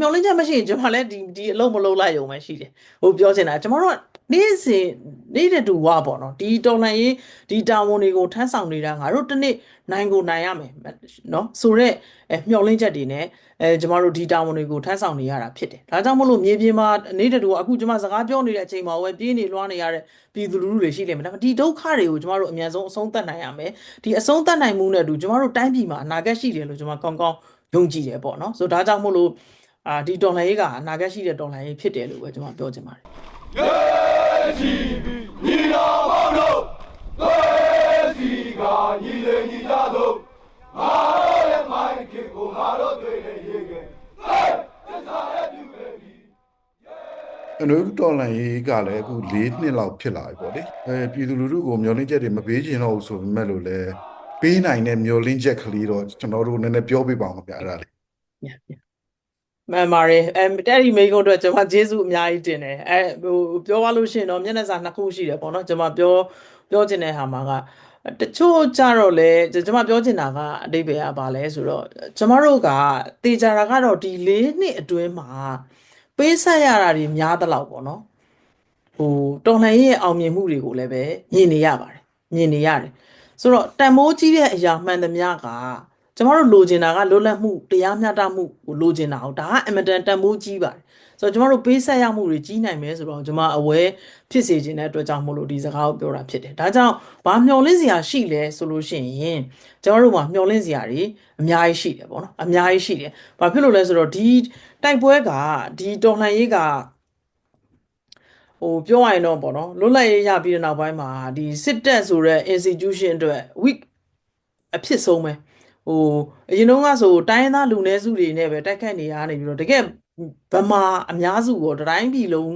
မျောလင်းချက်မရှိရင်ကျွန်မလည်းဒီဒီအလုံးမလုံးလိုက်ရုံပဲရှိတယ်ဟိုပြောချင်တာကျွန်တော်တို့ကနေ့စဉ်နေ့တူဝါပေါ့နော်ဒီတော်လှန်ရေးဒီတာဝန်တွေကိုထမ်းဆောင်နေတာငါတို့တစ်နေ့နိုင်ကိုနိုင်ရမယ်နော်ဆိုတော့အဲမျောလင်းချက်တွေနဲ့အဲကျွန်တော်တို့ဒီတာဝန်တွေကိုထမ်းဆောင်နေရတာဖြစ်တယ်ဒါကြောင့်မလို့မြေပြင်မှာနေ့တူအခုကျွန်မစကားပြောနေတဲ့အချိန်မှာဝယ်ပြေးနေလွှားနေရတဲ့ပြည်သူလူထုတွေရှိလိမ့်မယ်ဒါပေမဲ့ဒီဒုက္ခတွေကိုကျွန်တော်တို့အမြန်ဆုံးအဆုံးသတ်နိုင်ရမယ်ဒီအဆုံးသတ်နိုင်မှုနဲ့အတူကျွန်တော်တို့တိုင်းပြည်မှာအနာဂတ်ရှိတယ်လို့ကျွန်မကောင်းကောင်းယုံကြည်တယ်ပေါ့နော်ဆိုတော့ဒါကြောင့်မို့လို့ အာဒီတော်လှန်ရေးကအနာဂတ်ရှိတဲ့တော်လှန်ရေးဖြစ်တယ်လို့ပဲကျွန်မပြောချင်ပါတယ်ရဲချီပြီးညီတော်ပေါင်းတို့သွေးစီကညီလေညီကြသို့ငါတို့ရဲ့မိုင်းခင်ကိုငါတို့တွေ့တဲ့ရေကဲသေသစ္စာရဲ့ပြုခဲ့ပြီအနုတော်လန်ရေးကလည်းအခု၄နှစ်လောက်ဖြစ်လာပြီပေါ့လေအဲပြည်သူလူထုကိုမျောလင်းချက်တွေမပေးချင်တော့ဘူးဆိုပေမဲ့လို့လည်းပေးနိုင်တဲ့မျောလင်းချက်ကလေးတော့ကျွန်တော်တို့နည်းနည်းပြောပြပါအောင်ခင်ဗျာအဲ့ဒါလေးညည မှန်ပါတယ်အဲတဲ့ဒီမိကုန်းအတွက်ကျွန်မကျေးဇူးအများကြီးတင်တယ်အဲဟိုပြောရလို့ရှိရင်တော့မျက်နှာစာနှစ်ခုရှိတယ်ပေါ့နော်ကျွန်မပြောပြောချင်တဲ့ဟာမှာကတချို့ကြတော့လေကျွန်မပြောချင်တာကအတိတ်ပဲကပါလဲဆိုတော့ကျွန်မတို့ကတေချာတာကတော့ဒီ၄နှစ်အတွင်းမှာပေးဆက်ရတာတွေများသလောက်ပေါ့နော်ဟိုတော်လှန်ရေးရဲ့အောင်မြင်မှုတွေကိုလည်းပဲမြင်နေရပါတယ်မြင်နေရတယ်ဆိုတော့တန်မိုးကြီးတဲ့အရာမှန်သမျှက ကျမတို့လိုချင်တာကလွတ်လပ်မှုတရားမျှတမှုကိုလိုချင်တာဟုတ်ဒါကအင်မတန်တန်မိုးကြီးပါတယ်ဆိုတော့ကျမတို့ပေးဆက်ရမှုတွေကြီးနိုင်မယ်ဆိုတော့ကျမအဝဲဖြစ်စေခြင်းတဲ့အတွက်ကြောင့်မို့လို့ဒီစကားကိုပြောတာဖြစ်တယ်ဒါကြောင့်ဘာမျှော်လင့်စရာရှိလဲဆိုလို့ရှိရင်ကျမတို့မှာမျှော်လင့်စရာတွေအများကြီးရှိတယ်ပေါ့နော်အများကြီးရှိတယ်ဘာဖြစ်လို့လဲဆိုတော့ဒီတိုက်ပွဲကဒီတော်လှန်ရေးကဟိုပြောရရင်တော့ပေါ့နော်လွတ်လပ်ရေးရပြီးတဲ့နောက်ပိုင်းမှာဒီစစ်တပ်ဆိုတဲ့ institution အတွက် weak အဖြစ်ဆုံးပဲ ဟိုအရင်တုန်းကဆိုတိုင်းရင်းသားလူနည်းစုတွေနဲ့ပဲတိုက်ခိုက်နေရနေပြီးတော့တကယ်ဗမာအများစုကိုတိုင်းပြည်လုံး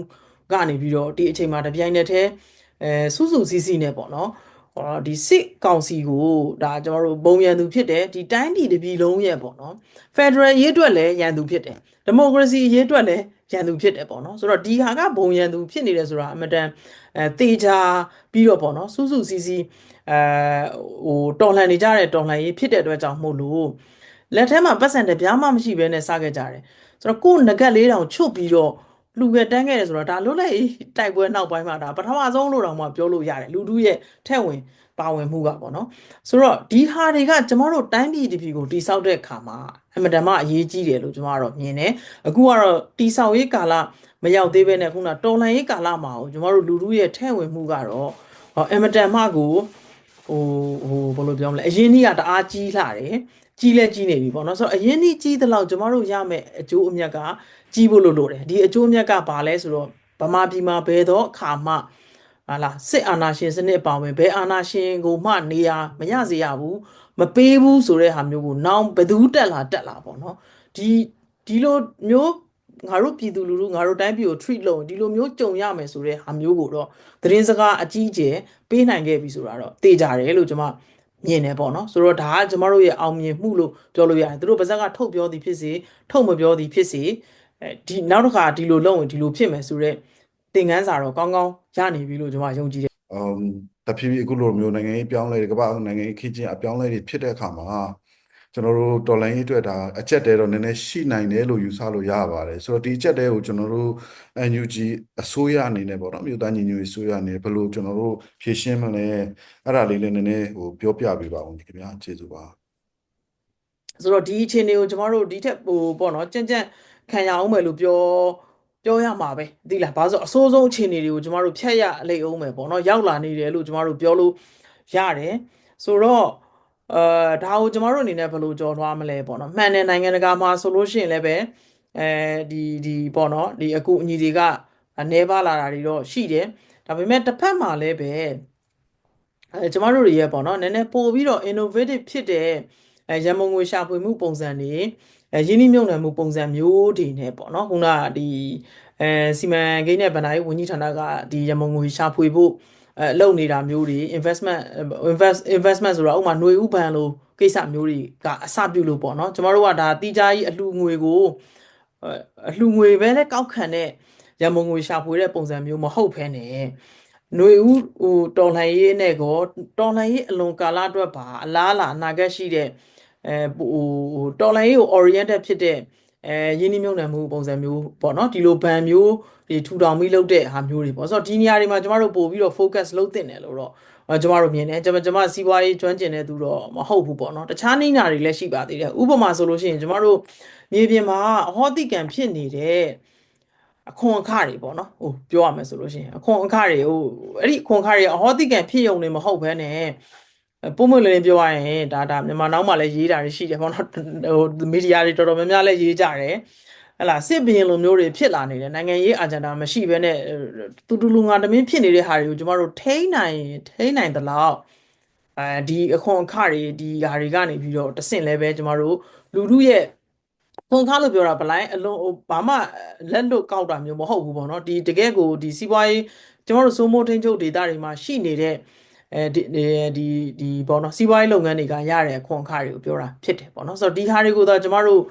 ကနေပြီးတော့ဒီအချိန်မှာတပြိုင်နက်တည်းအဲစုစုစည်းစည်းနဲ့ပေါ့နော်ဟောဒီစစ်ကောင်စီကိုဒါကျွန်တော်တို့ပုံရန်သူဖြစ်တယ်ဒီတိုင်းပြည်တစ်ပြည်လုံးရဲ့ပေါ့နော် Federal ရေးအတွက်လည်းရန်သူဖြစ်တယ်ဒီမိုကရေစီရေးအတွက်လည်းရန်သူဖြစ်တယ်ပေါ့နော်ဆိုတော့ဒီဟာကဘုံရန်သူဖြစ်နေတယ်ဆိုတာအမတန်အဲတေချာပြီးတော့ပေါ့နော်စုစုစည်းစည်း အဲဟိုတော်လှန်နေကြတဲ့တော်လှန်ရေးဖြစ်တဲ့အတွက်ကြောင့်မို့လို့လက်ထဲမှာပတ်စံတပြားမှမရှိဘဲနဲ့စခဲ့ကြတယ်ဆိုတော့ကိုယ်ငကက်လေးတောင်ချွတ်ပြီးတော့လူကတန်းခဲ့တယ်ဆိုတော့ဒါလွတ်လပ်ရေးတိုက်ပွဲနောက်ပိုင်းမှာဒါပထမဆုံးလို့တောင်မှပြောလို့ရတယ်လူထုရဲ့ထဲ့ဝင်ပါဝင်မှုကပေါ့နော်ဆိုတော့ဒီဟာတွေကကျမတို့တိုင်းပြည်တစ်ပြည်ကိုတိဆောက်တဲ့အခါမှာအမတန်မှအရေးကြီးတယ်လို့ကျမကတော့မြင်တယ်အခုကတော့တိဆောက်ရေးကာလမရောက်သေးပဲနဲ့ခုနတော်လှန်ရေးကာလမှာကိုကျမတို့လူထုရဲ့ထဲ့ဝင်မှုကတော့ဟောအမတန်မှကို ဟိုဟိုဘယ်လိုပြောမလဲအရင်နေ့ကတအားကြီးလာတယ်ကြီးလဲကြီးနေပြီပေါ့နော်ဆိုတော့အရင်နေ့ကြီးသလောက်ကျမတို့ရမယ့်အကျိုးအမြတ်ကကြီးဖို့လို့လို့တယ်ဒီအကျိုးအမြတ်ကဘာလဲဆိုတော့ဗမာပြည်မှာဘယ်တော့အခါမှဟာလားစစ်အာဏာရှင်စနစ်အပါဝင်ဘယ်အာဏာရှင်ကိုမှနေရာမရစေရဘူးမပေးဘူးဆိုတဲ့ဟာမျိုးကိုနောင်ဘယ်သူတက်လာတက်လာပေါ့နော်ဒီဒီလိုမျိုး ငါတို့ပြည်သူလူထုငါတို့တိုင်းပြည်ကို treat လုပ်ရင်ဒီလိုမျိုးကြုံရမယ်ဆိုတဲ့ဟာမျိုးကိုတော့သတင်းစကားအကြီးအကျယ်ပေးနိုင်ခဲ့ပြီဆိုတာတော့သိကြတယ်လို့ကျွန်မမြင်တယ်ပေါ့နော်ဆိုတော့ဒါကကျမတို့ရဲ့အောင်မြင်မှုလို့ပြောလို့ရတယ်သူတို့ပါဇက်ကထုတ်ပြောသည်ဖြစ်စေထုတ်မပြောသည်ဖြစ်စေအဲဒီနောက်တစ်ခါဒီလိုလုပ်ရင်ဒီလိုဖြစ်မယ်ဆိုတော့သင်ခန်းစာတော့ကောင်းကောင်းရနေပြီလို့ကျွန်မယုံကြည်တယ်အမ်တဖြည်းဖြည်းအခုလိုမျိုးနိုင်ငံရေးပြောင်းလဲတွေကမ္ဘာနိုင်ငံရေးခေတ်ချင်းအပြောင်းလဲတွေဖြစ်တဲ့အခါမှာ ကျွန်တော်တို့တော်လိုင်းရေးအတွက်ဒါအချက်တဲတော့နည်းနည်းရှိနိုင်တယ်လို့ယူဆလို့ရပါတယ်ဆိုတော့ဒီအချက်တဲကိုကျွန်တော်တို့ NUG အစိုးရအနေနဲ့ပေါ့နော်မြို့သားညီညွတ်ရေးအစိုးရအနေနဲ့ဘယ်လိုကျွန်တော်တို့ဖြည့်ရှင်းမလဲအဲ့ဒါလေးလည်းနည်းနည်းဟိုပြောပြပေးပါဦးခင်ဗျာကျေးဇူးပါဆိုတော့ဒီအခြေအနေကိုကျမတို့ဒီထက်ဟိုပေါ့နော်ကြံ့ကြံ့ခံရအောင်မယ်လို့ပြောပြောရမှာပဲသိလားဘာလို့ဆိုအဆိုးဆုံးအခြေအနေတွေကိုကျမတို့ဖြတ်ရအလိမ့်အောင်မယ်ပေါ့နော်ရောက်လာနေတယ်လို့ကျမတို့ပြောလို့ရတယ်ဆိုတော့ အဲဒါကိုကျမတို့အနေနဲ့ဘယ်လိုကြော်ထွားမလဲပေါ့နော်မှန်တဲ့နိုင်ငံတကာမှာဆိုလို့ရှိရင်လည်းပဲအဲဒီဒီပေါ့နော်ဒီအခုအညီတွေကနေပါလာတာတွေတော့ရှိတယ်ဒါပေမဲ့တစ်ဖက်မှာလည်းပဲအဲကျမတို့တွေရဲ့ပေါ့နော်နည်းနည်းပို့ပြီးတော့ innovative ဖြစ်တဲ့အဲရန်မုံငွေရှာဖွေမှုပုံစံတွေအဲရင်းနှီးမြှုပ်နှံမှုပုံစံမျိုးတွေနဲ့ပေါ့နော်ခုနကဒီအဲစီမံကိန်းနဲ့ဗဏ္ဍာရေးဝန်ကြီးဌာနကဒီရန်မုံငွေရှာဖွေဖို့ အဲလုပ်နေတာမျိုးတွေ investment invest investment ဆိုတာဥပမာຫນွေဥပန်လိုကိစ္စမျိုးတွေကအစပြုလို့ပေါ့နော်ကျမတို့ကဒါတိကျကြီးအလှူငွေကိုအဲအလှူငွေပဲလဲကောက်ခံတဲ့ရန်မုံငွေရှာဖွေတဲ့ပုံစံမျိုးမဟုတ်ဘဲနဲ့ ຫນွေဦးဟိုတော်လှန်ရေးနဲ့ကောတော်လှန်ရေးအလွန်ကာလအတွက်ပါအလားအလာအနာဂတ်ရှိတဲ့အဲဟိုတော်လှန်ရေးကို oriented ဖြစ်တဲ့ အဲရင်းနှီးမြှုပ်နှံမှုပုံစံမျိုးပေါ့နော်ဒီလိုဘဏ်မျိုး ဒီထူထောင်ပြီးလုပ်တဲ့ဟာမျိုးတွေပေါ့ဆိုတော့ဒီနေရာတွေမှာကျမတို့ပို့ပြီးတော့ focus လုပ်တင်တယ်လို့တော့အဲကျမတို့မြင်တယ်ကျမကျမစီးပွားရေးကျွမ်းကျင်တဲ့သူတော့မဟုတ်ဘူးပေါ့နော်တခြားနေညာတွေလည်းရှိပါသေးတယ်ဥပမာဆိုလို့ရှိရင်ကျမတို့မြေပြင်မှာအဟောတိကံဖြစ်နေတဲ့အခွန်အခတွေပေါ့နော်ဟိုပြောရမယ်ဆိုလို့ရှိရင်အခွန်အခတွေဟိုအဲ့ဒီအခွန်အခတွေအဟောတိကံဖြစ်ယုံနေမဟုတ်ဘဲနဲ့ပုံမှန်လေးပြောရရင်ဒါဒါမြန်မာနောက်မှာလည်းရေးတာတွေရှိတယ်ပေါ့နော်ဟိုမီဒီယာတွေတော်တော်များများလည်းရေးကြတယ် ဟလာစစ်ဘရင်လိုမျိုးတွေဖြစ်လာနေတယ်နိုင်ငံရေးအဂျန်ဒါမရှိဘဲနဲ့တူတူလူငါတမင်းဖြစ်နေတဲ့ဟာတွေကိုကျမတို့ထိန်းနိုင်ထိန်းနိုင်သလောက်အဲဒီအခွန်အခတွေဒီဟာတွေကနေပြီးတော့တဆင့်လဲပဲကျမတို့လူလူရဲ့ခွန်ခါလို့ပြောတာဗလိုင်းအလုံးဟိုဘာမှလက်လွတ်ကောက်တာမျိုးမဟုတ်ဘူးပေါ့နော်ဒီတကယ်ကိုဒီစီးပွားရေးကျမတို့စိုးမိုးထိန်းချုပ်ဒေတာတွေမှာရှိနေတဲ့အဲဒီဒီဒီပေါ့နော်စီးပွားရေးလုပ်ငန်းတွေကရတဲ့အခွန်အခါတွေကိုပြောတာဖြစ်တယ်ပေါ့နော်ဆိုတော့ဒီဟာတွေကိုတော့ကျမတို့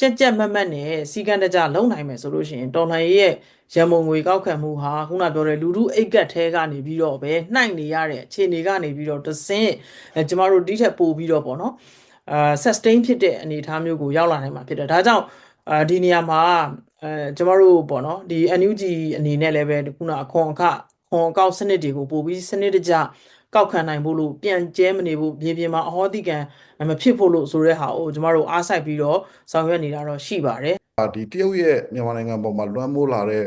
ကြက်ကြက်မတ်မတ်နဲ့စီကံတကြလုံနိုင်မယ်ဆိုလို့ရှိရင်တော်လှန်ရေးရဲ့ရန်မုံငွေကောက်ခံမှုဟာခုနပြောတဲ့လူလူအိတ်ကတ်ထဲကနေပြီးတော့ပဲနှိုက်နေရတဲ့အခြေအနေကနေပြီးတော့တဆင့်အဲကျမတို့ဒီထက်ပိုပြီးတော့ပေါ့နော်အာ sustain ဖြစ်တဲ့အနေအထားမျိုးကိုရောက်လာနိုင်မှာဖြစ်တယ်ဒါကြောင့်အာဒီနေရာမှာအဲကျမတို့ပေါ့နော်ဒီ NUG အနေနဲ့လည်းပဲခုနအခွန်အခခွန်အကောက်စနစ်တွေကိုပို့ပြီးစနစ်တကျ ကောက်ခံနိုင်ဖို့လို့ပြန်ကျဲမနေဖို့မြေပြင်မှာအဟောတိကံမဖြစ်ဖို့လို့ဆိုတဲ့ဟာကိုကျမတို့အားစိုက်ပြီးတော့ဆောင်ရွက်နေတာတော့ရှိပါတယ်ဒီတရုတ်ရဲ့မြန်မာနိုင်ငံပေါ်မှာလွှမ်းမိုးလာတဲ့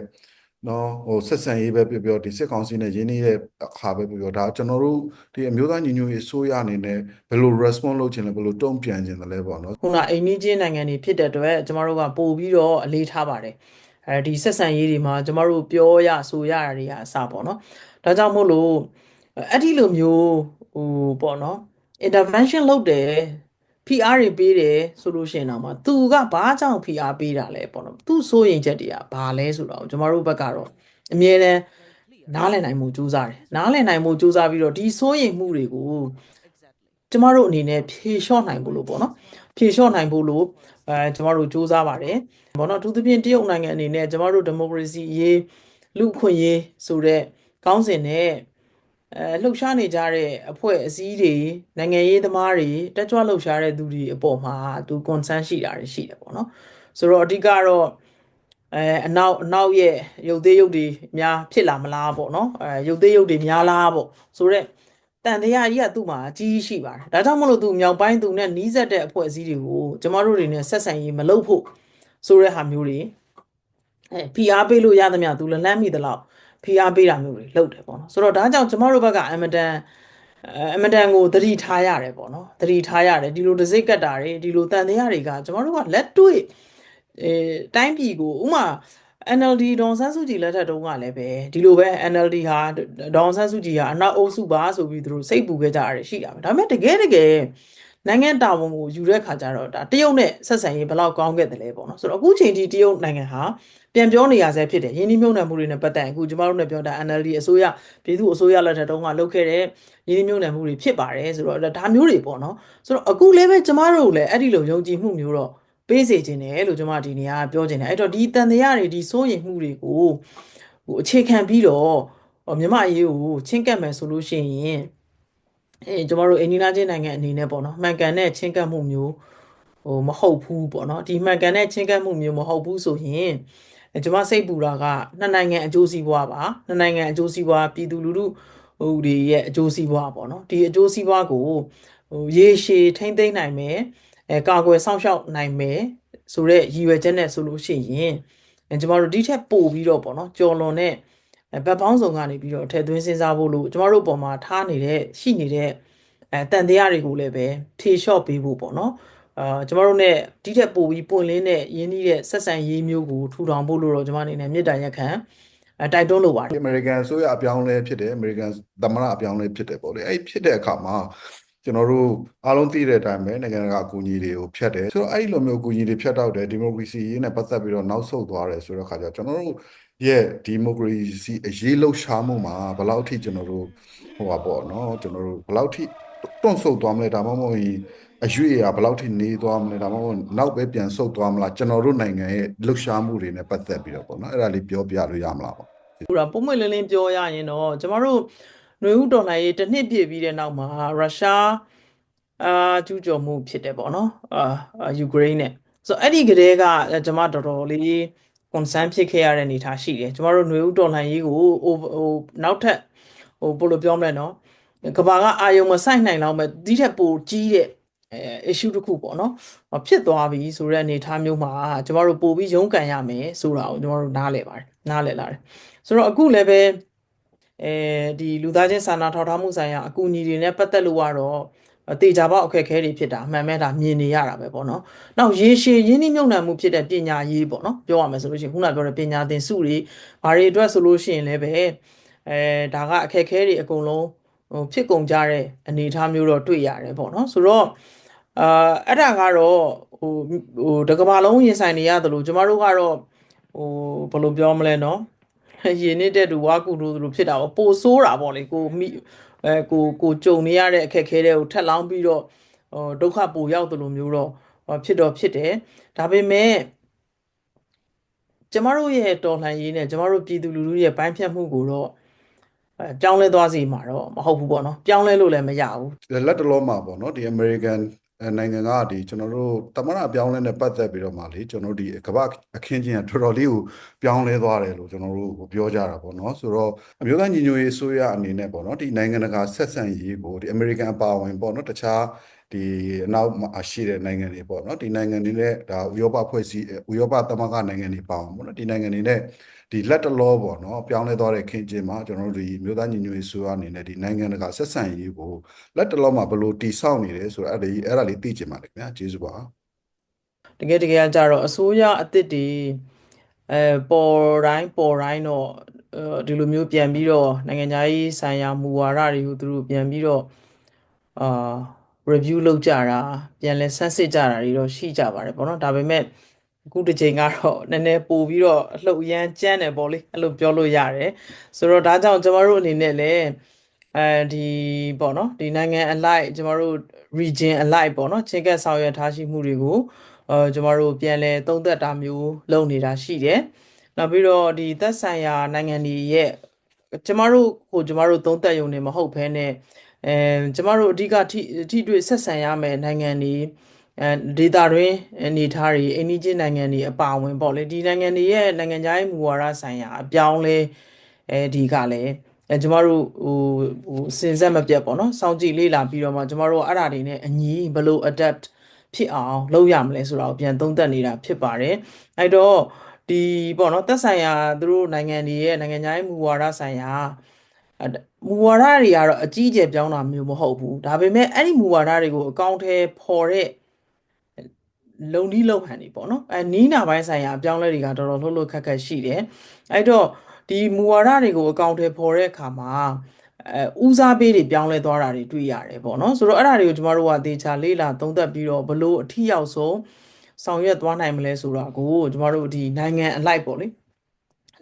နော်ဟိုဆက်ဆံရေးပဲပြောပြောဒီစစ်ကောင်စီနဲ့ရင်းနှီးတဲ့အခါပဲပြောပြောဒါကျွန်တော်တို့ဒီအမျိုးသားညီညွတ်ရေးအစိုးရအနေနဲ့ဘယ်လို response လုပ်ချင်လဲဘယ်လိုတုံ့ပြန်ချင်တယ်လဲပေါ့နော်ခုနအိမ်နီးချင်းနိုင်ငံတွေဖြစ်တဲ့အတွက်ကျမတို့ကပို့ပြီးတော့အလေးထားပါတယ်အဲဒီဆက်ဆံရေးတွေမှာကျမတို့ပြောရဆိုရတာတွေကအစပေါ့နော်ဒါကြောင့်မို့လို့ အဲ့ဒီလိုမျိုးဟိုပေါ့နော် intervention လုပ်တယ် PR တွေပေးတယ်ဆိုလို့ရှိရင်တော့မှသူကဘာကြောင့် PR ပေးတာလဲပေါ့နော်သူစိုးရင်ချက်တွေကဘာလဲဆိုတော့ကျမတို့ဘက်ကတော့အမြဲတမ်းနားလည်နိုင်မှုကြိုးစားတယ်နားလည်နိုင်မှုကြိုးစားပြီးတော့ဒီစိုးရင်မှုတွေကိုကျမတို့အနေနဲ့ဖြေလျှော့နိုင်ဖို့လို့ပေါ့နော်ဖြေလျှော့နိုင်ဖို့လို့အဲကျမတို့စူးစမ်းပါတယ်ပေါ့နော်အထူးသဖြင့်တရုတ်နိုင်ငံအနေနဲ့ကျမတို့ဒီမိုကရေစီရေးလူ့အခွင့်အရေးဆိုတဲ့ကောင်းစဉ်နဲ့ အဲလှုပ်ရှားနေကြတဲ့အဖွဲ့အစည်းတွေနိုင်ငံရေးသမားတွေတက်ကြွလှုပ်ရှားတဲ့သူတွေအပေါ်မှာသူ concern ရှိတာတွေရှိတယ်ပေါ့နော်ဆိုတော့အဓိကတော့အဲအနောက်အနောက်ရဲ့ရုပ်သေးရုပ်တွေများဖြစ်လာမလားပေါ့နော်အဲရုပ်သေးရုပ်တွေများလားပေါ့ဆိုတော့တန်တရားကြီးကသူ့မှာအကြီးကြီးရှိပါတယ်ဒါကြောင့်မလို့သူမြောက်ပိုင်းသူနဲ့နီးစပ်တဲ့အဖွဲ့အစည်းတွေကိုကျမတို့တွေနဲ့ဆက်ဆံရေးမလုပ်ဖို့ဆိုတဲ့ဟာမျိုးတွေအဲ PR ပေးလို့ရသမျှသူလလန်းမိသလောက် PR ပေးတာမျိုးတွေလုပ်တယ်ပေါ့နော်ဆိုတော့ဒါကြောင့်ကျမတို့ဘက်ကအမတန်အဲအမတန်ကိုသတိထားရတယ်ပေါ့နော်သတိထားရတယ်ဒီလိုတစိ့ကတ်တာတွေဒီလိုတန်တရားတွေကကျမတို့ကလက်တွေ့အဲတိုင်းပြည်ကိုဥမာ NLD ဒေါန်ဆန်းစုကြည်လက်ထက်တုန်းကလည်းပဲဒီလိုပဲ NLD ဟာဒေါန်ဆန်းစုကြည်ဟာအနောက်အုပ်စုပါဆိုပြီးသူတို့စိတ်ပူခဲ့ကြရတယ်ရှိတာပဲဒါပေမဲ့တကယ်တကယ်နိုင်ငံတာဝန်ကိုယူတဲ့ခါကျတော့ဒါတရုတ်နဲ့ဆက်ဆံရေးဘယ်လောက်ကောင်းခဲ့တယ်လဲပေါ့နော်ဆိုတော့အခုချိန်ထိတရုတ်နိုင်ငံဟာ ပြန်ပြောနေရဆဲဖြစ်တယ်ရင်းနှီးမြှုပ်နှံမှုတွေနဲ့ပတ်သက်ရင်အခုကျမတို့နဲ့ပြောတာ NLD အစိုးရပြည်သူ့အစိုးရလက်ထက်တုန်းကလုပ်ခဲ့တဲ့ရင်းနှီးမြှုပ်နှံမှုတွေဖြစ်ပါတယ်ဆိုတော့ဒါမျိုးတွေပေါ့နော်ဆိုတော့အခုလည်းပဲကျမတို့လည်းအဲ့ဒီလိုယုံကြည်မှုမျိုးတော့ပေးစေခြင်းတယ်လို့ကျွန်မဒီနေရာပြောခြင်းတယ်အဲ့တော့ဒီတန်တရားတွေဒီစိုးရင်မှုတွေကိုဟိုအခြေခံပြီးတော့ဟိုမြမအရေးကိုချင်းကပ်မယ်ဆိုလို့ရှိရင်အဲကျွန်တော်တို့အိန္ဒိယချင်းနိုင်ငံအနေနဲ့ပေါ့နော်မှန်ကန်တဲ့ချင်းကပ်မှုမျိုးဟိုမဟုတ်ဘူးပေါ့နော်ဒီမှန်ကန်တဲ့ချင်းကပ်မှုမျိုးမဟုတ်ဘူးဆိုရင်အဲ ကျွန်မစိတ်ပူတာကနှစ်နိုင်ငံအကျိုးစီးပွားပါနှစ်နိုင်ငံအကျိုးစီးပွားပြည်သူလူထုဟိုတွေရဲ့အကျိုးစီးပွားပေါ့နော်ဒီအကျိုးစီးပွားကိုဟိုရေရှည်ထိမ့်သိမ့်နိုင်မယ်အဲကာကွယ်စောင့်ရှောက်နိုင်မယ်ဆိုတော့ရည်ရွယ်ချက်နဲ့ဆိုလို့ရှိရင်အဲကျမတို့ဒီထက်ပိုပြီးတော့ပေါ့နော်ကြော်လွန်တဲ့အဲဘက်ပေါင်းစုံကနေပြီးတော့ထည့်သွင်းစဉ်းစားဖို့လို့ကျမတို့ပုံမှာထားနေတဲ့ရှိနေတဲ့အဲတန်တရားတွေကိုလည်းပဲဖြေလျှော့ပေးဖို့ပေါ့နော် အာကျမတို့ ਨੇ ဒီထက်ပိုပြီးပွင့်လင်းတဲ့ရင်းနှီးတဲ့ဆက်ဆံရေးမျိုးကိုထူထောင်ဖို့လို့တော့ကျမအနေနဲ့မြစ်တာရက်ခံအဲတိုက်တွန်းလိုပါတယ်အမေရိကန်အစိုးရအပြောင်းလဲဖြစ်တယ်အမေရိကန်သမ္မတအပြောင်းလဲဖြစ်တယ်ပေါ့လေအဲ့ဖြစ်တဲ့အခါမှာကျွန်တော်တို့အားလုံးသိတဲ့အတိုင်းပဲနိုင်ငံတကာအကူအညီတွေကိုဖျက်တယ်ဆိုတော့အဲ့ဒီလိုမျိုးအကူအညီတွေဖျက်တော့တယ်ဒီမိုကရေစီရေးနဲ့ပတ်သက်ပြီးတော့နောက်ဆုတ်သွားတယ်ဆိုတော့ခါကျတော့ကျွန်တော်တို့ရဲ့ဒီမိုကရေစီအရေးလှုပ်ရှားမှုမှာဘယ်လောက်ထိကျွန်တော်တို့ဟိုပါပေါ့နော်ကျွန်တော်တို့ဘယ်လောက်ထိ တွန့်ဆုတ်သွားမလဲဒါမှမဟုတ်ရင်အရွေ့အရာဘယ်လောက်ထိနေသွားမလဲဒါမှမဟုတ်နောက်ပဲပြန်ဆုတ်သွားမလားကျွန်တော်တို့နိုင်ငံရဲ့လှုပ်ရှားမှုတွေနဲ့ပတ်သက်ပြီးတော့ပေါ့နော်အဲ့ဒါလေးပြောပြလို့ရမလားပေါ့ ဟိုဒါပုံမှန်လင်းလင်းပြောရရင်တော့ကျမတို့ຫນွေဥတော်လှန်ရေးတစ်နှစ်ပြည့်ပြီးတဲ့နောက်မှာရုရှားအာကျူးကျော်မှုဖြစ်တယ်ပေါ့နော်အာအာယူကရိန်းနဲ့ ဆိုတော့အဲ့ဒီကတည်းကကျွန်မတော်တော်လေး concern ဖြစ်ခဲ့ရတဲ့အနေအထားရှိတယ်ကျွန်တော်တို့ຫນွေဦးတော်လှန်ရေးကိုဟိုဟိုနောက်ထပ်ဟိုဘယ်လိုပြောမလဲနော် ကဘာကအာယုံမဆိုင်နိုင်တော့မဲ့ဒီထက်ပိုကြီးတဲ့အဲ issue တစ်ခုပေါ့နော်ဖြစ်သွားပြီဆိုတဲ့အနေအထားမျိုးမှာကျွန်တော်တို့ပို့ပြီးရုန်းကန်ရမယ်ဆိုတာကိုကျွန်တော်တို့နားလည်ပါတယ်နားလည်လာတယ်ဆိုတော့အခုလည်းပဲအဲဒီလူသားချင်းစာနာထောက်ထားမှုဆိုင်ရာအကူအညီတွေနဲ့ပတ်သက်လို့ကတော့တေချာပေါက်အခက်အခဲတွေဖြစ်တာအမှန်ပဲဒါမြင်နေရတာပဲပေါ့နော်။နောက်ရေရှည်ရင်းနှီးမြှုပ်နှံမှုဖြစ်တဲ့ပညာရေးပေါ့နော်ပြောရမယ်ဆိုလို့ရှိရင်ခုနပြောတဲ့ပညာသင်စုတွေဘာတွေအတွက်ဆိုလို့ရှိရင်လည်းပဲအဲဒါကအခက်အခဲတွေအကုန်လုံး ဟိုဖြစ်ကုန်ကြတဲ့အနေအထားမျိုးတော့တွေ့ရတယ်ပေါ့နော်ဆိုတော့အာအဲ့ဒါကတော့ဟိုဟိုတစ်ကမ္ဘာလုံးရင်ဆိုင်နေရတယ်လို့ကျမတို့ကတော့ဟိုဘယ်လိုပြောမလဲနော်ရင်းနေတဲ့သူဝါကူတို့လိုဖြစ်တာပေါ့ပိုဆိုးတာပေါ့လေကိုမိအဲကိုကိုကြုံနေရတဲ့အခက်အခဲတွေကိုထက်လောင်းပြီးတော့ဟိုဒုက္ခပိုရောက်တယ်လို့မျိုးတော့ဖြစ်တော့ဖြစ်တယ်ဒါပေမဲ့ကျမတို့ရဲ့တော်လှန်ရေးနဲ့ကျမတို့ပြည်သူလူထုရဲ့ပိုင်းဖြတ်မှုကိုတော့အဲ ပြောင်းလဲသွားစေမှာတော့မဟုတ်ဘူးပေါ့နော်ပြောင်းလဲလို့လည်းမရဘူးလက်တလောမှာပေါ့နော်ဒီ American အဲနိုင်ငံကဒီကျွန်တော်တို့တမန်တော်ပြောင်းလဲနဲ့ပတ်သက်ပြီးတော့မှလေကျွန်တော်တို့ဒီကမ္ဘာအခင်းချင်းကတော်တော်လေးကိုပြောင်းလဲသွားတယ်လို့ကျွန်တော်တို့ပြောကြတာပေါ့နော်ဆိုတော့အမျိုးသားညီညွတ်ရေးအစိုးရအနေနဲ့ပေါ့နော်ဒီနိုင်ငံတကာဆက်ဆံရေးကိုဒီ American အပါအဝင်ပေါ့နော်တခြား ဒီအနောက်မှာရှိတဲ့နိုင်ငံတွေပေါ့နော်ဒီနိုင်ငံတွေနဲ့ဒါဥရောပဖွဲ့စည်းဥရောပသမဂ္ဂနိုင်ငံတွေပါအောင်ပေါ့နော်ဒီနိုင်ငံတွေနဲ့ဒီလက်တလောပေါ့နော်ပြောင်းလဲသွားတဲ့ခင်းချင်းမှာကျွန်တော်တို့ဒီမြို့သားညီညွတ်ရေးဆိုရအနေနဲ့ဒီနိုင်ငံတကာဆက်ဆံရေးကိုလက်တလောမှာဘယ်လိုတည်ဆောက်နေတယ်ဆိုတော့အဲ့ဒီအဲ့ဒါလေးသိချင်ပါတယ်ခင်ဗျာကျေးဇူးပါတကယ်တကယ်ကြတော့အစိုးရအသစ်တွေအဲပေါ်တိုင်းပေါ်တိုင်းတော့အဲဒီလိုမျိုးပြန်ပြီးတော့နိုင်ငံခြားရေးဆိုင်ရာမူဝါဒတွေကိုသူတို့ပြန်ပြီးတော့အာ review လုပ်ကြတာပြန်လဲဆန်းစစ်ကြတာတွေတော့ရှိကြပါတယ်ပေါ့နော်ဒါပေမဲ့အခုတစ်ချိန်ကတော့နည်းနည်းပို့ပြီးတော့အလှုပ်ရမ်းကြမ်းတယ်ပေါ့လေအဲ့လိုပြောလို့ရတယ်ဆိုတော့ဒါကြောင့်ကျမတို့အနေနဲ့လည်းအဲဒီပေါ့နော်ဒီနိုင်ငံအလိုက်ကျမတို့ region အလိုက်ပေါ့နော်ချင်းကပ်ဆောင်ရွက်ထားရှိမှုတွေကိုအဲကျမတို့ပြန်လဲသုံးသက်တာမျိုးလုပ်နေတာရှိတယ်နောက်ပြီးတော့ဒီသက်ဆိုင်ရာနိုင်ငံတွေရဲ့ကျမတို့ကိုကျမတို့သုံးသက်ရုံနဲ့မဟုတ်ဘဲနဲ့ အဲကျမတို့အဓိကထိထိတွေ့ဆက်ဆံရမယ်နိုင်ငံတွေအဲဒေတာတွင်အနေထားတွေအိန္ဒိချင်းနိုင်ငံတွေအပါအဝင်ပေါ့လေဒီနိုင်ငံတွေရဲ့နိုင်ငံခြားရေးမူဝါဒဆိုင်ရာအပြောင်းလဲအဲဒီကလည်းအဲကျမတို့ဟိုဟိုစင်ဆက်မပြတ်ပေါ့နော်စောင့်ကြည့်လေ့လာပြီးတော့မှကျမတို့အဲ့ဒါတွေနဲ့အညီဘယ်လို adapt ဖြစ်အောင်လုပ်ရမလဲဆိုတာကိုပြန်သုံးသပ်နေတာဖြစ်ပါတယ်အဲ့တော့ဒီပေါ့နော်သက်ဆိုင်ရာသူတို့နိုင်ငံတွေရဲ့နိုင်ငံခြားရေးမူဝါဒဆိုင်ရာ မူဝါဒတွေကတော့အကြီးအကျယ်ပြောင်းတာမျိုးမဟုတ်ဘူးဒါပေမဲ့အဲ့ဒီမူဝါဒတွေကိုအကောင့်ထဲပေါ်တဲ့လုံနီးလုံဟန်တွေပေါ့နော်အဲနီးနာပိုင်းဆိုင်ရာအပြောင်းလဲတွေကတော်တော်လှုပ်လှုပ်ခက်ခက်ရှိတယ်အဲ့တော့ဒီမူဝါဒတွေကိုအကောင့်ထဲပေါ်တဲ့အခါမှာအဲဦးစားပေးတွေပြောင်းလဲသွားတာတွေတွေ့ရတယ်ပေါ့နော်ဆိုတော့အဲ့ဒါတွေကိုကျမတို့ကသေချာလေ့လာသုံးသပ်ပြီးတော့ဘလို့အထီရောက်ဆုံးဆောင်ရွက်သွားနိုင်မလဲဆိုတာကိုကျမတို့ဒီနိုင်ငံအလိုက်ပေါ့လေ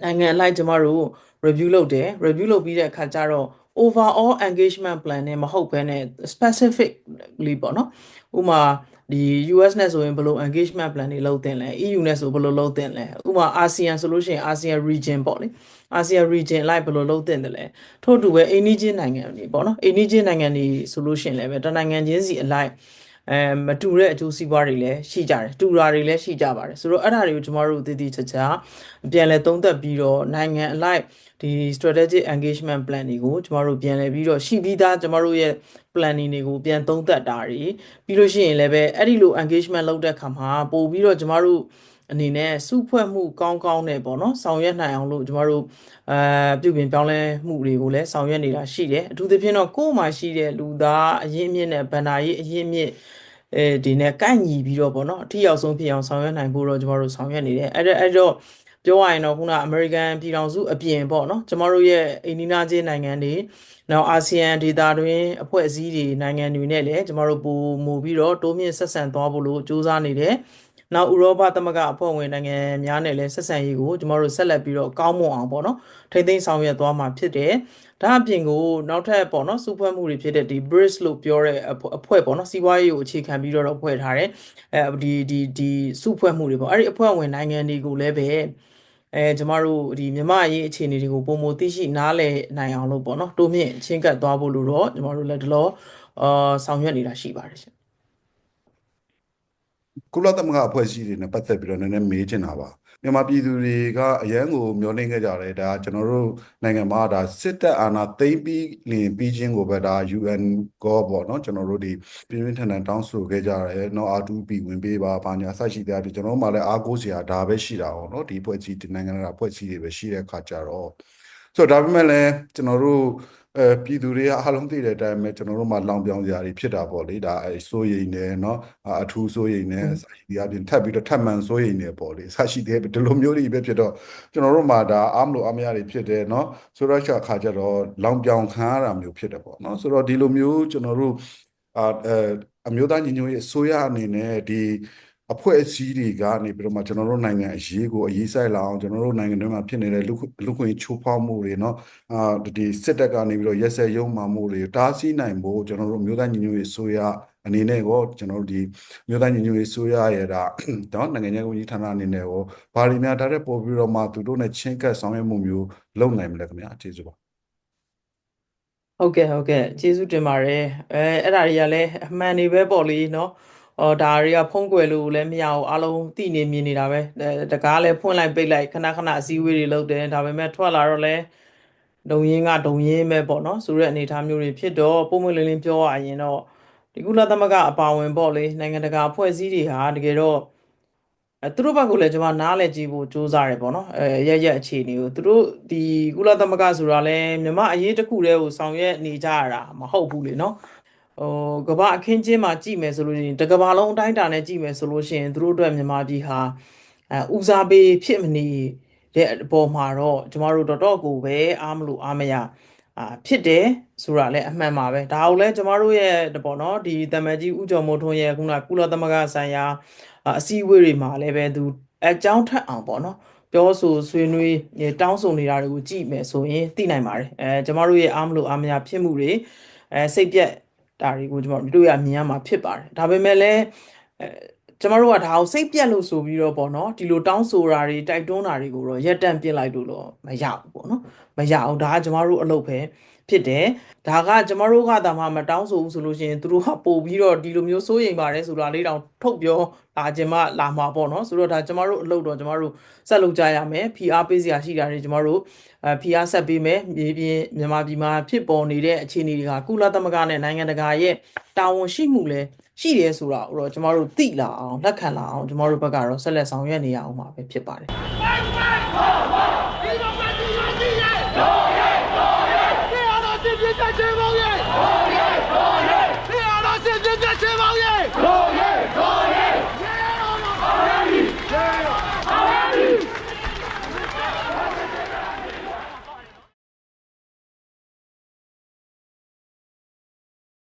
နိုင်ငံအလိုက်ကျမတို့ review လုပ်တယ် review လုပ်ပြီးတဲ့အခါကျတော့ overall engagement plan နဲ့မဟုတ်ဘဲနဲ့ specifically ပေါ့နော်ဥမာဒီ US နဲ့ဆိုရင်ဘယ်လို engagement plan တွေလုပ်တင်လဲ EU နဲ့ဆိုဘယ်လိုလုပ်တင်လဲဥပမာ ASEAN ဆိုလို့ရှိရင် ASEAN region ပေါ့လေ ASEAN region လိုက်ဘယ်လိုလုပ်တင်တယ်လဲထို့တူပဲအိန္ဒိချင်းနိုင်ငံတွေပေါ့နော်အိန္ဒိချင်းနိုင်ငံတွေဆိုလို့ရှိရင်လည်းပဲတနိုင်ငံချင်းစီအလိုက် အဲမတူတဲ့အကျိုးစီးပွားတွေလည်းရှိကြတယ်တူတာတွေလည်းရှိကြပါတယ်ဆိုတော့အဲ့ဒါတွေကိုကျမတို့တည်တည်ချာချာပြန်လဲသုံးသပ်ပြီးတော့နိုင်ငံအလိုက်ဒီ strategic engagement plan တွေကိုကျမတို့ပြန်လဲပြီးတော့ရှိပြီးသားကျမတို့ရဲ့ planning တွေကိုပြန်သုံးသပ်တာတွေပြီးလို့ရှိရင်လည်းပဲအဲ့ဒီလို engagement လုပ်တဲ့ခါမှာပို့ပြီးတော့ကျမတို့ အနေနဲ့စုဖွဲ့မှုကောင်းကောင်းနဲ့ပေါ့နော်ဆောင်ရွက်နိုင်အောင်လို့ကျမတို့အဲပြုပြင်ပြောင်းလဲမှုတွေကိုလည်းဆောင်ရွက်နေတာရှိတယ်အထူးသဖြင့်တော့ကိုယ်မှာရှိတဲ့လူသားအရင်းအမြစ်နဲ့ဗန္ဒာရေးအရင်းအမြစ်အဲဒီနဲ့ကိုက်ညီပြီးတော့ပေါ့နော်အထီရောက်ဆုံးဖြစ်အောင်ဆောင်ရွက်နိုင်ဖို့တော့ကျမတို့ဆောင်ရွက်နေတယ်အဲ့ဒါအဲ့တော့ပြောရရင်တော့ခုနအမေရိကန်ပြည်ထောင်စုအပြင်ပေါ့နော်ကျမတို့ရဲ့အိန္ဒိယချင်းနိုင်ငံတွေနောက်အာဆီယံဒေသတွင်းအဖွဲ့အစည်းတွေနိုင်ငံတွေနဲ့လည်းကျမတို့ပို့မှုပြီးတော့တိုးမြင့်ဆက်ဆံသွားဖို့လို့စ조사နေတယ် နောက်ဥရောပသမဂ္ဂအဖွဲ့ဝင်နိုင်ငံများနဲ့လည်းဆက်ဆံရေးကိုကျမတို့ဆက်လက်ပြီးတော့ကောင်းမွန်အောင်ပေါ့နော်ထိမ့်သိမ်းဆောင်ရွက်သွားမှာဖြစ်တယ်ဒါအပြင်ကိုနောက်ထပ်ပေါ့နော်စုဖွဲ့မှုတွေဖြစ်တဲ့ဒီ BRICS လို့ပြောတဲ့အဖွဲ့ပေါ့နော်စီးပွားရေးကိုအခြေခံပြီးတော့ဖွဲ့ထားတယ်အဲဒီဒီဒီစုဖွဲ့မှုတွေပေါ့အဲ့ဒီအဖွဲ့ဝင်နိုင်ငံတွေကိုလည်းပဲအဲကျမတို့ဒီမြန်မာရေးအခြေအနေတွေကိုပုံမသိရှိနားလည်နိုင်အောင်လို့ပေါ့နော်တိုးမြင့်ချင်းကပ်သွားဖို့လို့တော့ကျမတို့လည်းဒီလိုအာဆောင်ရွက်နေတာရှိပါတယ်ရှင် ကုလသမဂ္ဂအဖွဲ့အစည်းတွေနဲ့ပတ်သက်ပြီးတော့နည်းနည်းမေးချင်တာပါမြန်မာပြည်သူတွေကအရန်ကိုမျောနှိမ့်ခဲ့ကြတယ်ဒါကျွန်တော်တို့နိုင်ငံမှာဒါစစ်တပ်အာဏာသိမ်းပြီးလင်ပြီးချင်းကိုပဲဒါ UN ကောပေါ့နော်ကျွန်တော်တို့ဒီပြင်းပြင်းထန်ထန်တောင်းဆိုခဲ့ကြတယ်နော် R2P ဝင်ပေးပါဘာညာဆက်ရှိတဲ့အပြင်ကျွန်တော်တို့မှလည်းအားကိုးစရာဒါပဲရှိတာပေါ့နော်ဒီဖွဲ့စည်းဒီနိုင်ငံကဖွဲ့စည်းတွေပဲရှိတဲ့အခါကြတော့ဆိုတော့ဒါပေမဲ့လည်းကျွန်တော်တို့ အဲပြည်သူတွေကအားလုံးသိတဲ့အတိုင်းပဲကျွန်တော်တို့မှလောင်ပြောင်စရာတွေဖြစ်တာပေါ့လေဒါအဲစိုးရိမ်နေเนาะအထူးစိုးရိမ်နေအစာရှိဒီအပြင်ထပ်ပြီးတော့ထပ်မံစိုးရိမ်နေပေါ့လေအစာရှိတဲ့ဒီလိုမျိုးတွေပဲဖြစ်တော့ကျွန်တော်တို့မှဒါအားမလို့အမရတွေဖြစ်တယ်เนาะဆိုတော့ချက်အခါကျတော့လောင်ပြောင်ခံရတာမျိုးဖြစ်တယ်ပေါ့เนาะဆိုတော့ဒီလိုမျိုးကျွန်တော်တို့အာအဲအမျိုးသားညီညွတ်ရေးအစိုးရအနေနဲ့ဒီ အဖွဲ့အစည်းတွေကနေပြီးတော့မှကျွန်တော်တို့နိုင်ငံအရေးကိုအရေးဆိုင်လာအောင်ကျွန်တော်တို့နိုင်ငံတွေမှာဖြစ်နေတဲ့လူ့လူ့ခွင့်ချိုးဖောက်မှုတွေเนาะအာဒီစစ်တပ်ကနေပြီးတော့ရက်စက်ရုံမှမှုတွေတားဆီးနိုင်ဖို့ကျွန်တော်တို့မျိုးသားညီညွတ်ရေးအစိုးရအနေနဲ့ကိုကျွန်တော်တို့ဒီမျိုးသားညီညွတ်ရေးအစိုးရရဲ့ဒါเนาะနိုင်ငံခြားရေးဝန်ကြီးဌာနအနေနဲ့ကိုဘာတွေများဒါတဲ့ပို့ပြီးတော့မှသူတို့နဲ့ချင်းကပ်ဆောင်ရွက်မှုမျိုးလုပ်နိုင်မလဲခင်ဗျာကျေးဇူးပါ ဟုတ်ကဲ့ဟုတ်ကဲ့ကျေးဇူးတင်ပါတယ်အဲအဲ့ဒါတွေကလည်းအမှန်တွေပဲပေါ့လေနော် အော်ဒါတွေကဖုံးကွယ်လို့လည်းမရဘူးအားလုံးသိနေမြင်နေတာပဲအဲတကားလည်းဖွင့်လိုက်ပိတ်လိုက်ခဏခဏအစည်းအဝေးတွေလုပ်တယ်ဒါပေမဲ့ထွက်လာတော့လည်းဒုံရင်းကဒုံရင်းပဲပေါ့နော်ဆိုတဲ့အနေအထားမျိုးတွေဖြစ်တော့ပုံမှန်လင်းလင်းပြောရရင်တော့ဒီကုလသမဂ္ဂအပါအဝင်ပေါ့လေနိုင်ငံတကာအဖွဲ့အစည်းတွေဟာတကယ်တော့အဲသူတို့ဘက်ကလည်းကျွန်မနားလည်ကြည့်ဖို့စူးစမ်းတယ်ပေါ့နော်အဲရက်ရက်အခြေအနေကိုသူတို့ဒီကုလသမဂ္ဂဆိုတာလဲမြမအရေးတစ်ခုတည်းကိုဆောင်ရွက်နေကြရတာမဟုတ်ဘူးလေနော် ဟိုကမ္ဘာအခင်းချင်းမှာကြည့်မယ်ဆိုလို့ရှိရင်တစ်ကမ္ဘာလုံးအတိုင်းအတာနဲ့ကြည့်မယ်ဆိုလို့ရှိရင်သူတို့အတွက်မြန်မာပြည်ဟာအဲဦးစားပေးဖြစ်မနေတဲ့အပေါ်မှာတော့ကျမတို့တော်တော်ကိုပဲအားမလို့အားမရအာဖြစ်တယ်ဆိုတာလည်းအမှန်ပါပဲဒါကိုလည်းကျမတို့ရဲ့ပေါ့နော်ဒီတမန်ကြီးဦးကျော်မိုးထွန်းရဲ့ခုနကကုလသမဂ္ဂဆိုင်ရာအအစည်းအဝေးတွေမှာလည်းပဲသူအကြောင်းထက်အောင်ပေါ့နော်ပြောဆိုဆွေးနွေး eh, တောင်းဆိုနေတာတွေကိုကြည့်မယ်ဆိုရင်သိနိုင်ပါတယ်အဲကျမတို့ရဲ့အားမလို့အားမရဖြစ်မှုတွေအဲစိတ်ပြက် တာတွေကိုကျမတို့တို့ရမြင်ရမှာဖြစ်ပါတယ်ဒါပေမဲ့လည်းအဲကျမတို့ကဒါကိုစိတ်ပြက်လို့ဆိုပြီးတော့ပေါ့နော်ဒီလိုတောင်းဆိုတာတွေတိုက်တွန်းတာတွေကိုတော့ရက်တန့်ပြစ်လိုက်လို့တော့မရဘူးပေါ့နော်မရအောင်ဒါကကျမတို့အလုပ်ပဲ ဖြစ်တယ်ဒါကကျမတို့ကတာမှမတောင်းဆိုဘူးဆိုလို့ရှိရင်သူတို့ကပို့ပြီးတော့ဒီလိုမျိုးစိုးရိမ်ပါတယ်ဆိုတာလေးတောင်ထုတ်ပြောလာခြင်းမလာမှာပေါ့နော်ဆိုတော့ဒါကျမတို့အလုပ်တော့ကျမတို့ဆက်လုပ်ကြရမယ် PR ပေးစရာရှိတာတွေကျမတို့အဲ PR ဆက်ပေးမယ်မြေပြင်မြန်မာပြည်မှာဖြစ်ပေါ်နေတဲ့အခြေအနေတွေကကုလသမဂ္ဂနဲ့နိုင်ငံတကာရဲ့တာဝန်ရှိမှုလဲရှိတယ်ဆိုတာကိုတော့ကျမတို့သိလာအောင်လက်ခံလာအောင်ကျမတို့ဘက်ကတော့ဆက်လက်ဆောင်ရွက်နေရအောင်မှာပဲဖြစ်ပါတယ်